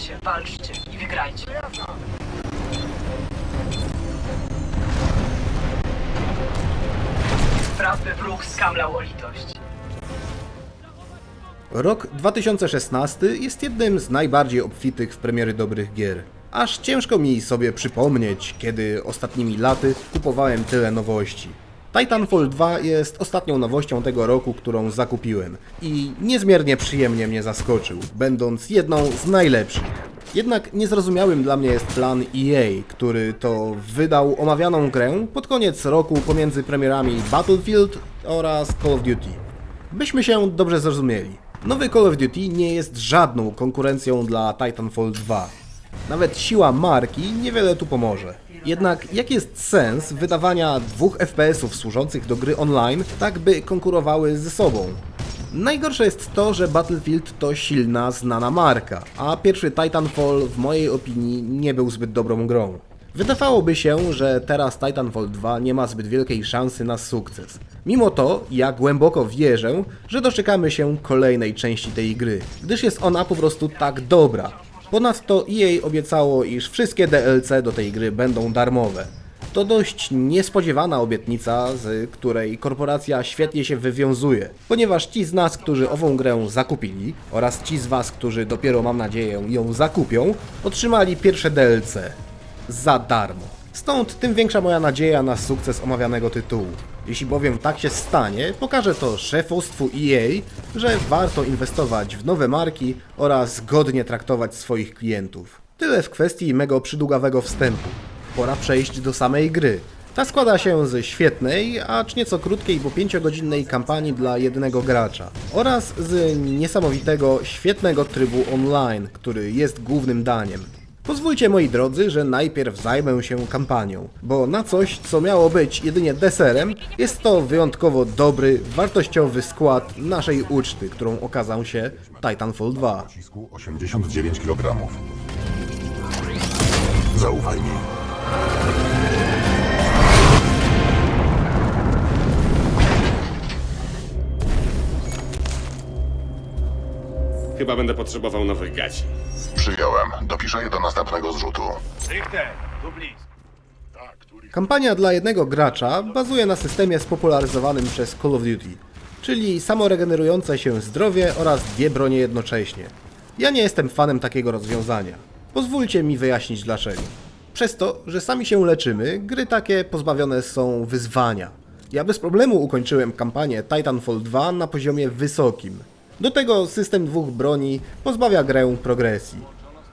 się, walczcie i wygrajcie. Spraw by wróg skamlał o litość. Rok 2016 jest jednym z najbardziej obfitych w premiery dobrych gier. Aż ciężko mi sobie przypomnieć, kiedy ostatnimi laty kupowałem tyle nowości. Titanfall 2 jest ostatnią nowością tego roku, którą zakupiłem i niezmiernie przyjemnie mnie zaskoczył, będąc jedną z najlepszych. Jednak niezrozumiałym dla mnie jest plan EA, który to wydał omawianą grę pod koniec roku pomiędzy premierami Battlefield oraz Call of Duty. Byśmy się dobrze zrozumieli. Nowy Call of Duty nie jest żadną konkurencją dla Titanfall 2. Nawet siła marki niewiele tu pomoże. Jednak jaki jest sens wydawania dwóch FPS-ów służących do gry online, tak by konkurowały ze sobą? Najgorsze jest to, że Battlefield to silna, znana marka, a pierwszy Titanfall w mojej opinii nie był zbyt dobrą grą. Wydawałoby się, że teraz Titanfall 2 nie ma zbyt wielkiej szansy na sukces. Mimo to, ja głęboko wierzę, że doczekamy się kolejnej części tej gry, gdyż jest ona po prostu tak dobra. Ponadto EA obiecało, iż wszystkie DLC do tej gry będą darmowe. To dość niespodziewana obietnica, z której korporacja świetnie się wywiązuje, ponieważ ci z nas, którzy ową grę zakupili oraz ci z was, którzy dopiero mam nadzieję ją zakupią, otrzymali pierwsze DLC za darmo. Stąd tym większa moja nadzieja na sukces omawianego tytułu. Jeśli bowiem tak się stanie, pokaże to szefostwu EA, że warto inwestować w nowe marki oraz godnie traktować swoich klientów. Tyle w kwestii mego przydługawego wstępu. Pora przejść do samej gry. Ta składa się z świetnej, acz nieco krótkiej, bo 5-godzinnej kampanii dla jednego gracza oraz z niesamowitego, świetnego trybu online, który jest głównym daniem. Pozwólcie moi drodzy, że najpierw zajmę się kampanią, bo na coś, co miało być jedynie deserem, jest to wyjątkowo dobry, wartościowy skład naszej uczty, którą okazał się Titanfall 2. Nacisku 89 kg. Zaufaj mi. Chyba będę potrzebował nowych gaci. Przyjąłem. Dopiszę je do następnego zrzutu. Kampania dla jednego gracza bazuje na systemie spopularyzowanym przez Call of Duty, czyli samoregenerujące się zdrowie oraz dwie bronie jednocześnie. Ja nie jestem fanem takiego rozwiązania. Pozwólcie mi wyjaśnić dlaczego. Przez to, że sami się leczymy, gry takie pozbawione są wyzwania. Ja bez problemu ukończyłem kampanię Titanfall 2 na poziomie wysokim. Do tego system dwóch broni pozbawia grę progresji.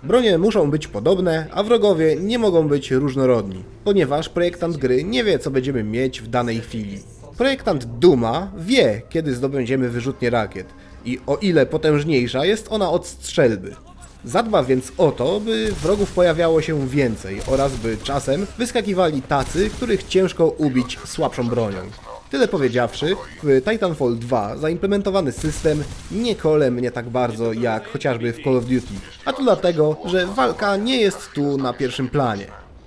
Bronie muszą być podobne, a wrogowie nie mogą być różnorodni, ponieważ projektant gry nie wie, co będziemy mieć w danej chwili. Projektant Duma wie, kiedy zdobędziemy wyrzutnię rakiet i o ile potężniejsza jest ona od strzelby. Zadba więc o to, by wrogów pojawiało się więcej oraz by czasem wyskakiwali tacy, których ciężko ubić słabszą bronią. Tyle powiedziawszy, w Titanfall 2 zaimplementowany system nie kole mnie tak bardzo jak chociażby w Call of Duty, a to dlatego, że walka nie jest tu na pierwszym planie.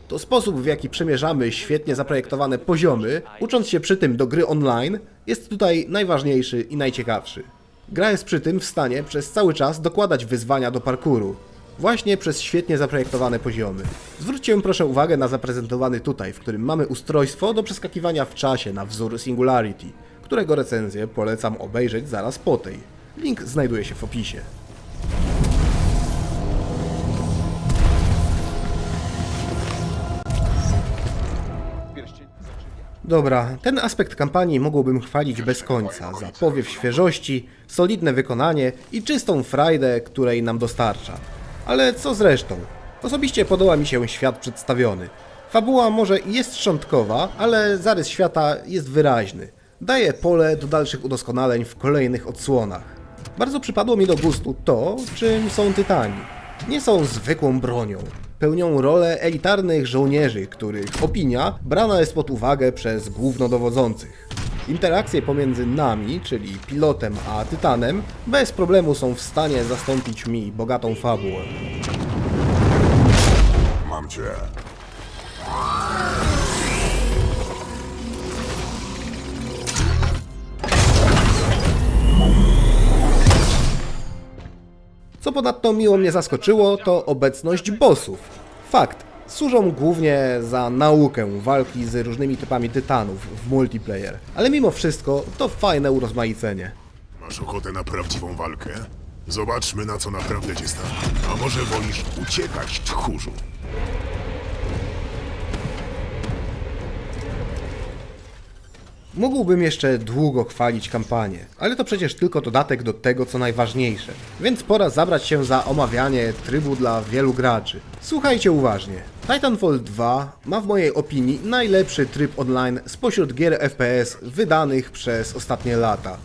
To sposób, w jaki przemierzamy świetnie zaprojektowane poziomy, ucząc się przy tym do gry online, jest tutaj najważniejszy i najciekawszy. Gra jest przy tym w stanie przez cały czas dokładać wyzwania do parkouru, właśnie przez świetnie zaprojektowane poziomy. Zwróćcie proszę uwagę na zaprezentowany tutaj, w którym mamy ustrojstwo do przeskakiwania w czasie na wzór Singularity, którego recenzję polecam obejrzeć zaraz po tej. Link znajduje się w opisie. Dobra, ten aspekt kampanii mógłbym chwalić bez końca za powiew świeżości, solidne wykonanie i czystą frajdę, której nam dostarcza. Ale co z resztą? Osobiście podoba mi się świat przedstawiony. Fabuła może jest szczątkowa, ale zarys świata jest wyraźny. Daje pole do dalszych udoskonaleń w kolejnych odsłonach. Bardzo przypadło mi do gustu to, czym są Tytani. Nie są zwykłą bronią. Pełnią rolę elitarnych żołnierzy, których opinia brana jest pod uwagę przez głównodowodzących. Interakcje pomiędzy nami, czyli pilotem a Tytanem, bez problemu są w stanie zastąpić mi bogatą fabułę. Mam cię. Co ponadto miło mnie zaskoczyło, to obecność bossów. Fakt, służą głównie za naukę walki z różnymi typami tytanów w multiplayer, ale mimo wszystko to fajne urozmaicenie. Masz ochotę na prawdziwą walkę? Zobaczmy, na co naprawdę cię stać. A może wolisz uciekać, tchórzu? Mógłbym jeszcze długo chwalić kampanię, ale to przecież tylko dodatek do tego, co najważniejsze. Więc pora zabrać się za omawianie trybu dla wielu graczy. Słuchajcie uważnie. Titanfall 2 ma w mojej opinii najlepszy tryb online spośród gier FPS wydanych przez ostatnie lata.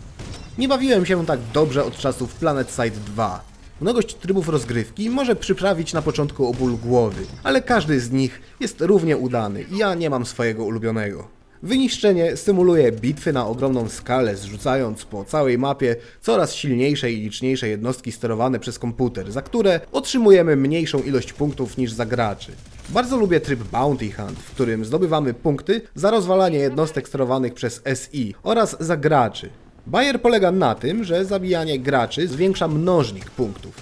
Nie bawiłem się tak dobrze od czasów Planet Side 2. Mnogość trybów rozgrywki może przyprawić na początku o ból głowy, ale każdy z nich jest równie udany i ja nie mam swojego ulubionego. Wyniszczenie symuluje bitwy na ogromną skalę, zrzucając po całej mapie coraz silniejsze i liczniejsze jednostki sterowane przez komputer, za które otrzymujemy mniejszą ilość punktów niż za graczy. Bardzo lubię tryb Bounty Hunt, w którym zdobywamy punkty za rozwalanie jednostek sterowanych przez SI oraz za graczy. Bayer polega na tym, że zabijanie graczy zwiększa mnożnik punktów.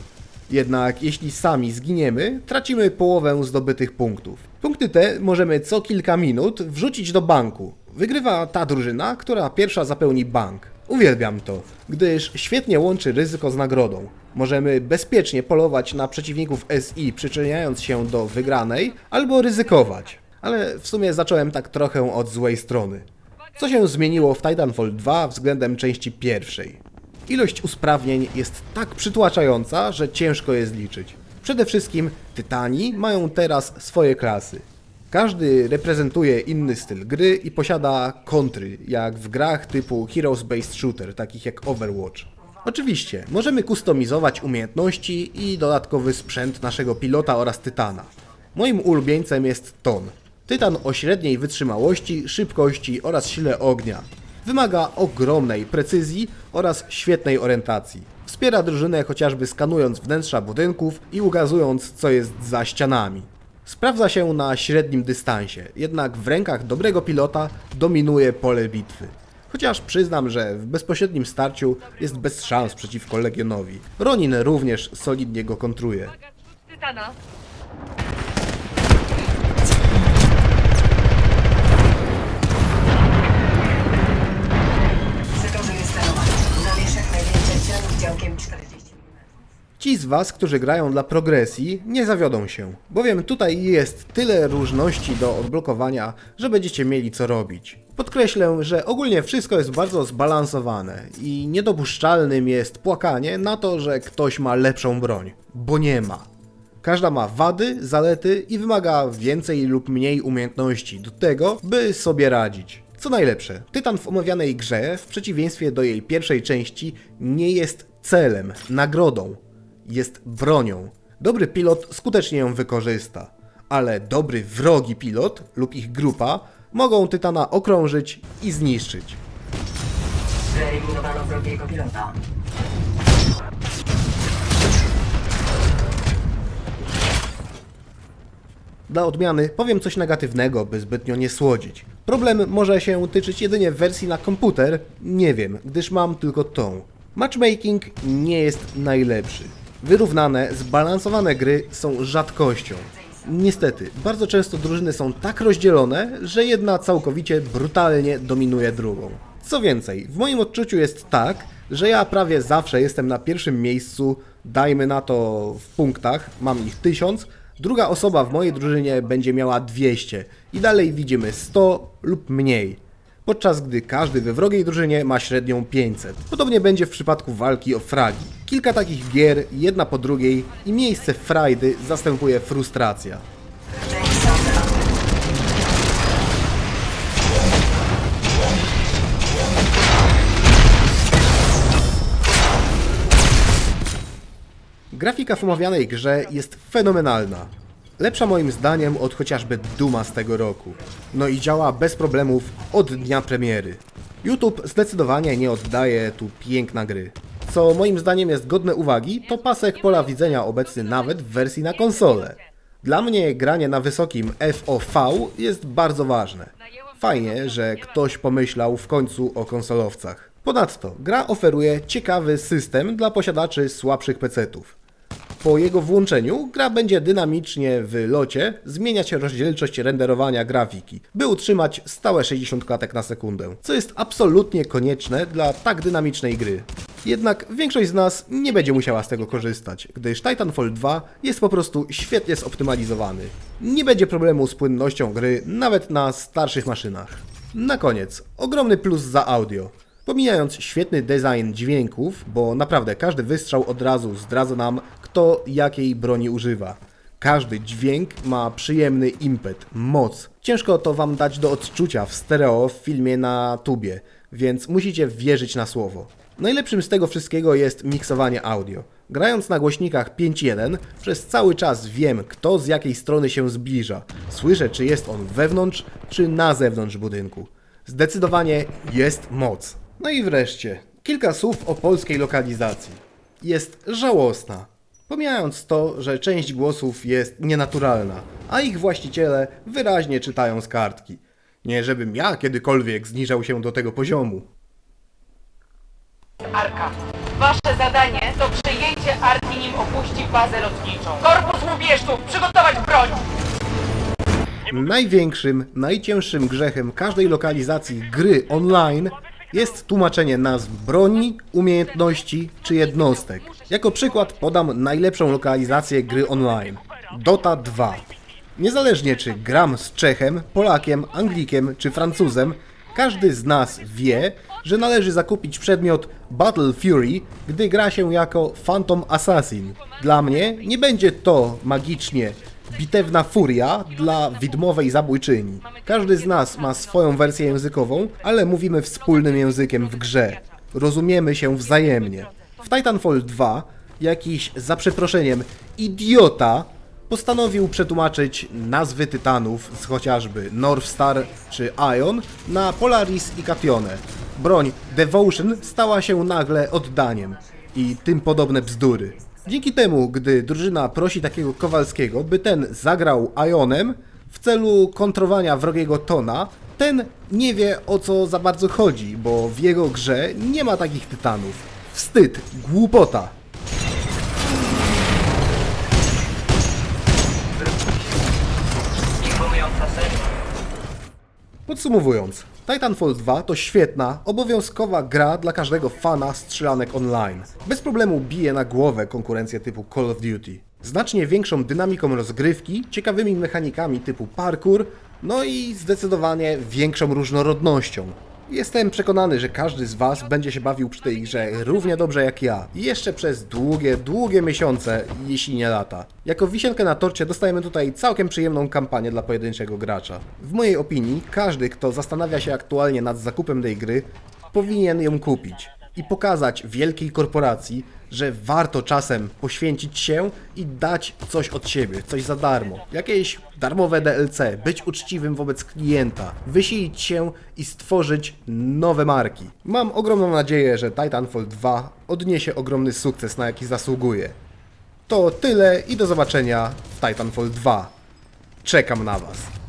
Jednak jeśli sami zginiemy, tracimy połowę zdobytych punktów. Punkty te możemy co kilka minut wrzucić do banku. Wygrywa ta drużyna, która pierwsza zapełni bank. Uwielbiam to, gdyż świetnie łączy ryzyko z nagrodą. Możemy bezpiecznie polować na przeciwników SI, przyczyniając się do wygranej, albo ryzykować. Ale w sumie zacząłem tak trochę od złej strony. Co się zmieniło w Titanfall 2 względem części pierwszej? Ilość usprawnień jest tak przytłaczająca, że ciężko je zliczyć. Przede wszystkim Tytani mają teraz swoje klasy. Każdy reprezentuje inny styl gry i posiada kontry, jak w grach typu Heroes Based Shooter, takich jak Overwatch. Oczywiście, możemy kustomizować umiejętności i dodatkowy sprzęt naszego pilota oraz Tytana. Moim ulubieńcem jest Ton. Tytan o średniej wytrzymałości, szybkości oraz sile ognia. Wymaga ogromnej precyzji oraz świetnej orientacji. Wspiera drużynę chociażby skanując wnętrza budynków i ukazując co jest za ścianami. Sprawdza się na średnim dystansie, jednak w rękach dobrego pilota dominuje pole bitwy. Chociaż przyznam, że w bezpośrednim starciu jest bez szans przeciwko Legionowi. Ronin również solidnie go kontruje. Tytana. Przedłużymy sterowanie. Zabierz jak najwięcej celów działkiem 40. Ci z Was, którzy grają dla progresji, nie zawiodą się, bowiem tutaj jest tyle różności do odblokowania, że będziecie mieli co robić. Podkreślę, że ogólnie wszystko jest bardzo zbalansowane i niedopuszczalnym jest płakanie na to, że ktoś ma lepszą broń, bo nie ma. Każda ma wady, zalety i wymaga więcej lub mniej umiejętności do tego, by sobie radzić. Co najlepsze, Tytan w omawianej grze, w przeciwieństwie do jej pierwszej części, nie jest celem, nagrodą. Jest bronią. Dobry pilot skutecznie ją wykorzysta, ale dobry wrogi pilot lub ich grupa mogą Tytana okrążyć i zniszczyć. Wyeliminowano wrogiego pilota. Dla odmiany powiem coś negatywnego, by zbytnio nie słodzić. Problem może się tyczyć jedynie wersji na komputer, nie wiem, gdyż mam tylko tą. Matchmaking nie jest najlepszy. Wyrównane, zbalansowane gry są rzadkością. Niestety, bardzo często drużyny są tak rozdzielone, że jedna całkowicie brutalnie dominuje drugą. Co więcej, w moim odczuciu jest tak, że ja prawie zawsze jestem na pierwszym miejscu, dajmy na to w punktach, mam ich 1000, druga osoba w mojej drużynie będzie miała 200 i dalej widzimy 100 lub mniej. Podczas gdy każdy we wrogiej drużynie ma średnią 500. Podobnie będzie w przypadku walki o fragi. Kilka takich gier, jedna po drugiej i miejsce frajdy zastępuje frustracja. Grafika w omawianej grze jest fenomenalna. Lepsza moim zdaniem od chociażby Duma z tego roku. No i działa bez problemów od dnia premiery. YouTube zdecydowanie nie oddaje tu piękna gry. Co moim zdaniem jest godne uwagi, to pasek pola widzenia obecny nawet w wersji na konsolę. Dla mnie granie na wysokim FOV jest bardzo ważne. Fajnie, że ktoś pomyślał w końcu o konsolowcach. Ponadto, gra oferuje ciekawy system dla posiadaczy słabszych PC-ów. Po jego włączeniu gra będzie dynamicznie w locie zmieniać rozdzielczość renderowania grafiki, by utrzymać stałe 60 klatek na sekundę, co jest absolutnie konieczne dla tak dynamicznej gry. Jednak większość z nas nie będzie musiała z tego korzystać, gdyż Titanfall 2 jest po prostu świetnie zoptymalizowany. Nie będzie problemu z płynnością gry nawet na starszych maszynach. Na koniec, ogromny plus za audio. Pomijając świetny design dźwięków, bo naprawdę każdy wystrzał od razu zdradza nam, kto jakiej broni używa. Każdy dźwięk ma przyjemny impet, moc. Ciężko to wam dać do odczucia w stereo w filmie na tubie, więc musicie wierzyć na słowo. Najlepszym z tego wszystkiego jest miksowanie audio. Grając na głośnikach 5.1, przez cały czas wiem, kto z jakiej strony się zbliża. Słyszę, czy jest on wewnątrz, czy na zewnątrz budynku. Zdecydowanie jest moc. No i wreszcie, kilka słów o polskiej lokalizacji. Jest żałosna. Pomijając to, że część głosów jest nienaturalna, a ich właściciele wyraźnie czytają z kartki. Nie żebym ja kiedykolwiek zniżał się do tego poziomu. Arka. Wasze zadanie to przejęcie Arki, nim opuści bazę lotniczą. Korpus łubieżców, przygotować broń! Największym, najcięższym grzechem każdej lokalizacji gry online jest tłumaczenie nazw broni, umiejętności czy jednostek. Jako przykład podam najlepszą lokalizację gry online. Dota 2. Niezależnie czy gram z Czechem, Polakiem, Anglikiem czy Francuzem, każdy z nas wie, że należy zakupić przedmiot Battle Fury, gdy gra się jako Phantom Assassin. Dla mnie nie będzie to magicznie bitewna furia dla widmowej zabójczyni. Każdy z nas ma swoją wersję językową, ale mówimy wspólnym językiem w grze. Rozumiemy się wzajemnie. W Titanfall 2 jakiś, za przeproszeniem, idiota postanowił przetłumaczyć nazwy tytanów z chociażby Northstar czy Ion na Polaris i Kationę. Broń Devotion stała się nagle oddaniem i tym podobne bzdury. Dzięki temu, gdy drużyna prosi takiego Kowalskiego, by ten zagrał Ionem w celu kontrowania wrogiego Tona, ten nie wie o co za bardzo chodzi, bo w jego grze nie ma takich tytanów. Wstyd, głupota. Podsumowując, Titanfall 2 to świetna, obowiązkowa gra dla każdego fana strzelanek online. Bez problemu bije na głowę konkurencję typu Call of Duty. Znacznie większą dynamiką rozgrywki, ciekawymi mechanikami typu parkour, no i zdecydowanie większą różnorodnością. Jestem przekonany, że każdy z Was będzie się bawił przy tej grze równie dobrze jak ja. Jeszcze przez długie, długie miesiące, jeśli nie lata. Jako wisienkę na torcie dostajemy tutaj całkiem przyjemną kampanię dla pojedynczego gracza. W mojej opinii, każdy, kto zastanawia się aktualnie nad zakupem tej gry, powinien ją kupić i pokazać wielkiej korporacji, że warto czasem poświęcić się i dać coś od siebie, coś za darmo. Jakieś darmowe DLC, być uczciwym wobec klienta, wysilić się i stworzyć nowe marki. Mam ogromną nadzieję, że Titanfall 2 odniesie ogromny sukces, na jaki zasługuje. To tyle i do zobaczenia w Titanfall 2. Czekam na Was.